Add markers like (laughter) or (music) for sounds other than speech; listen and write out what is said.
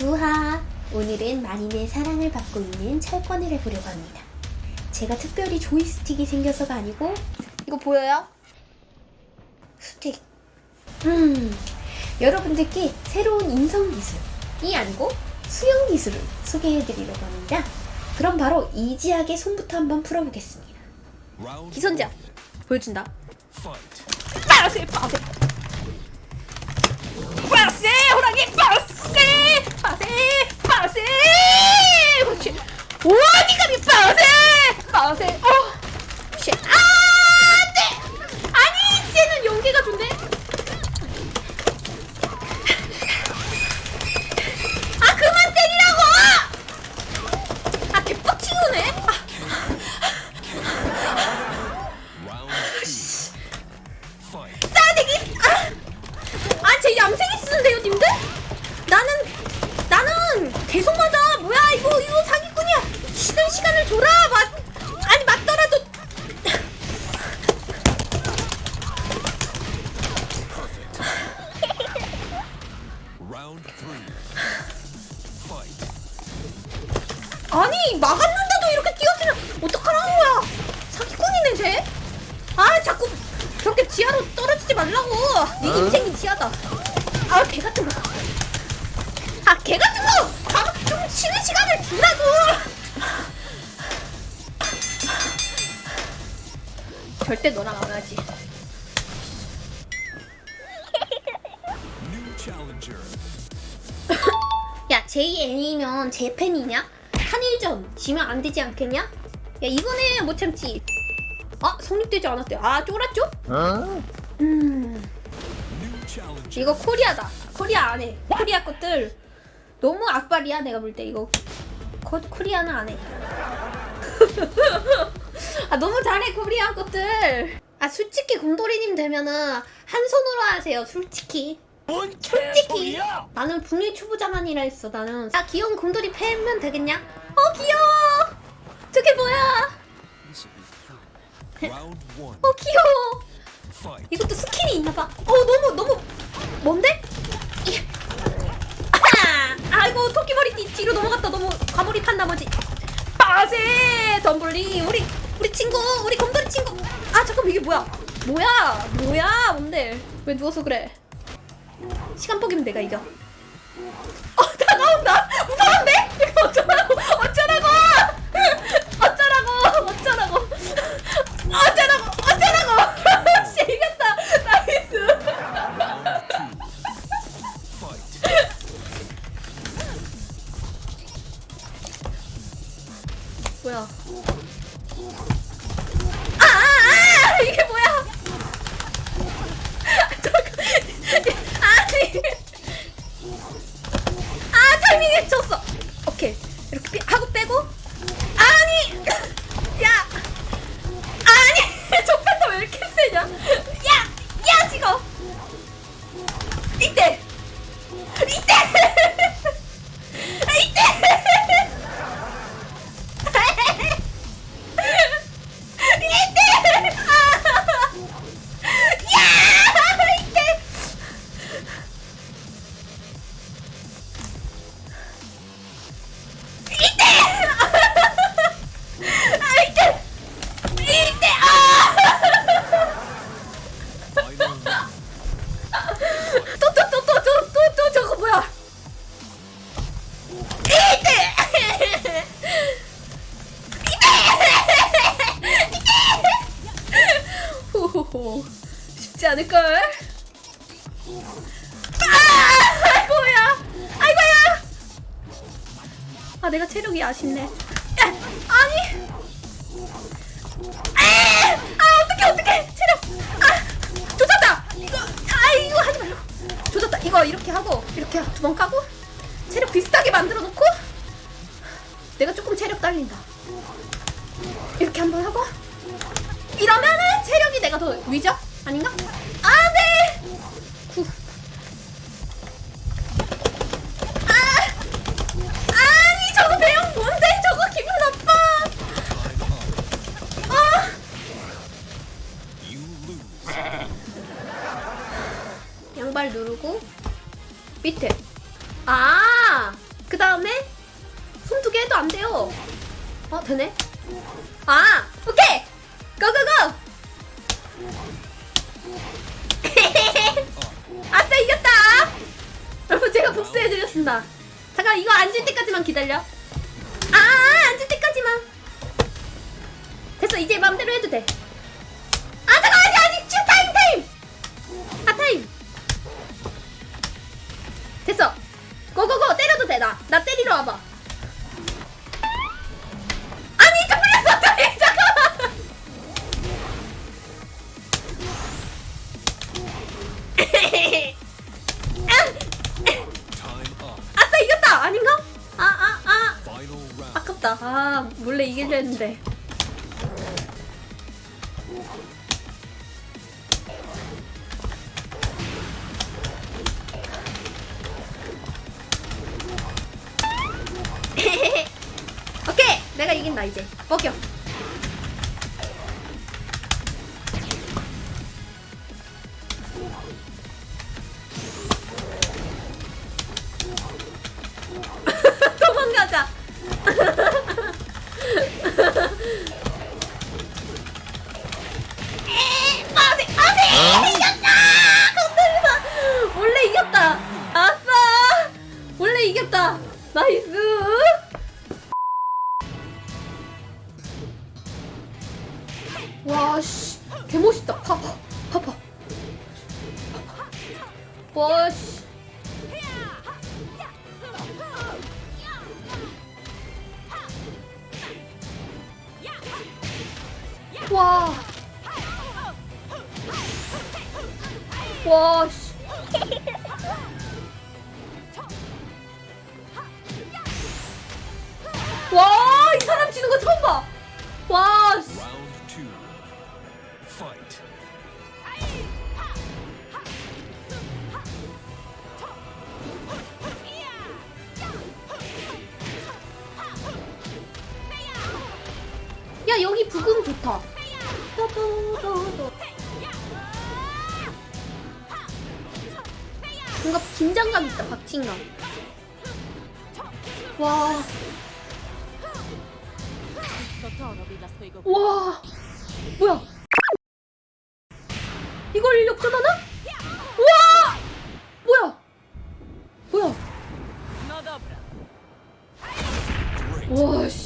두하! 오늘은 마린의 사랑을 받고 있는 철권을 해보려고 합니다. 제가 특별히 조이스틱이 생겨서가 아니고 이거 보여요? 스틱. 음, 여러분들께 새로운 인성 기술이 아니고 수영 기술을 소개해드리려고 합니다. 그럼 바로 이지하게 손부터 한번 풀어보겠습니다. 기선제압 보여준다. 빠세 빠세 빠세 호랑이 빠세 빠세 아니 막았는데도 이렇게 뛰어들면 어떡하라는 거야? 사기꾼이네 쟤? 아 자꾸 저렇게 지하로 떨어지지 말라고. 네 인생이 지하다. 아 개 같은 거 아 개 같은 거좀 쉬는 시간을 주라고. 절대 너랑 안 하지. (laughs) 야 JN이면 제 팬이냐? 한일전 지면 안 되지 않겠냐? 야 이거는 못 참지. 아 성립되지 않았대. 아 쫄았죠? 음. New challenger. 이거 코리아다. 코리아 안 해. 코리아 것들 너무 악발이야 내가 볼 때 이거. 코, 코리아는 안 해. (laughs) 아 너무 잘해 코리아 것들. 아 솔직히 곰돌이님 되면은 한 손으로 하세요 솔직히. 솔직히. 나는 분명히 초보자만이라 했어 나는. 아 귀여운 곰돌이 패면 되겠냐? 어 귀여워. 저게 뭐야. 어 귀여워. 이것도 스킬이 있나봐. 어 너무 너무 뭔데? 아이고 토끼머리 뒤, 뒤로 넘어갔다. 너무 과몰입한 나머지. 빠세! 덤블리 우리 우리 친구 우리 곰돌이 친구. 아 잠깐 이게 뭐야? 뭐야? 뭐야? 뭔데? 왜 누워서 그래? 시간 포기면 내가 이겨. 어 다가온다. 무서운데? 이거 어쩌라고? 어쩌라고? 어쩌라고? 어쩌라고? 어쩌라고? 어쩌라고? (laughs) 씨 이겼다. 나이스. 뭐야? 아, 아, 아 이게 뭐야 호호호 쉽지 않을걸? 아 아이고야 아이고야. 아 내가 체력이 아쉽네. 야, 아니. 아, 아 어떡해 어떡해. 체력. 아 조졌다. 이거 아 이거 하지 말고. 조졌다. 이거 이렇게 하고 이렇게 두 번 까고 체력 비슷하게 만들어 놓고 내가 조금 체력 딸린다 내가 더 위죠? 아닌가? 아네 구 아, 아니 저거 배영 뭔데 저거 기분 나빠 아. 양발 누르고 밑에 아 그 다음에 손두개 해도 안 돼요. 어 되네. 아 복수해드렸습니다. 잠깐 이거 앉을 때까지만 기다려. 아 앉을 때까지만. 됐어 이제 맘대로 해도 돼. 아 잠깐 아직 아직 지금 타임 타임. 아 타임. 됐어. 고고고 때려도 돼 나. 나 때리러 와봐. 이기려 했는데. (laughs) 오케이 내가 이긴다 이제 먹여 나이스! 와 씨. 개멋있다. 파파 파파. 와 씨. 와. 와, 씨. 와, 이 사람 지는 거 처음 봐. 와, 씨. Round two. Fight. 야, 여기 부금 좋다. 또또또또. 뭔가 긴장감 있다, 박진감. 와, 와, 뭐야? 이걸 역전하나? 와, 뭐야? 뭐야? No dobra. Great. 와, 씨.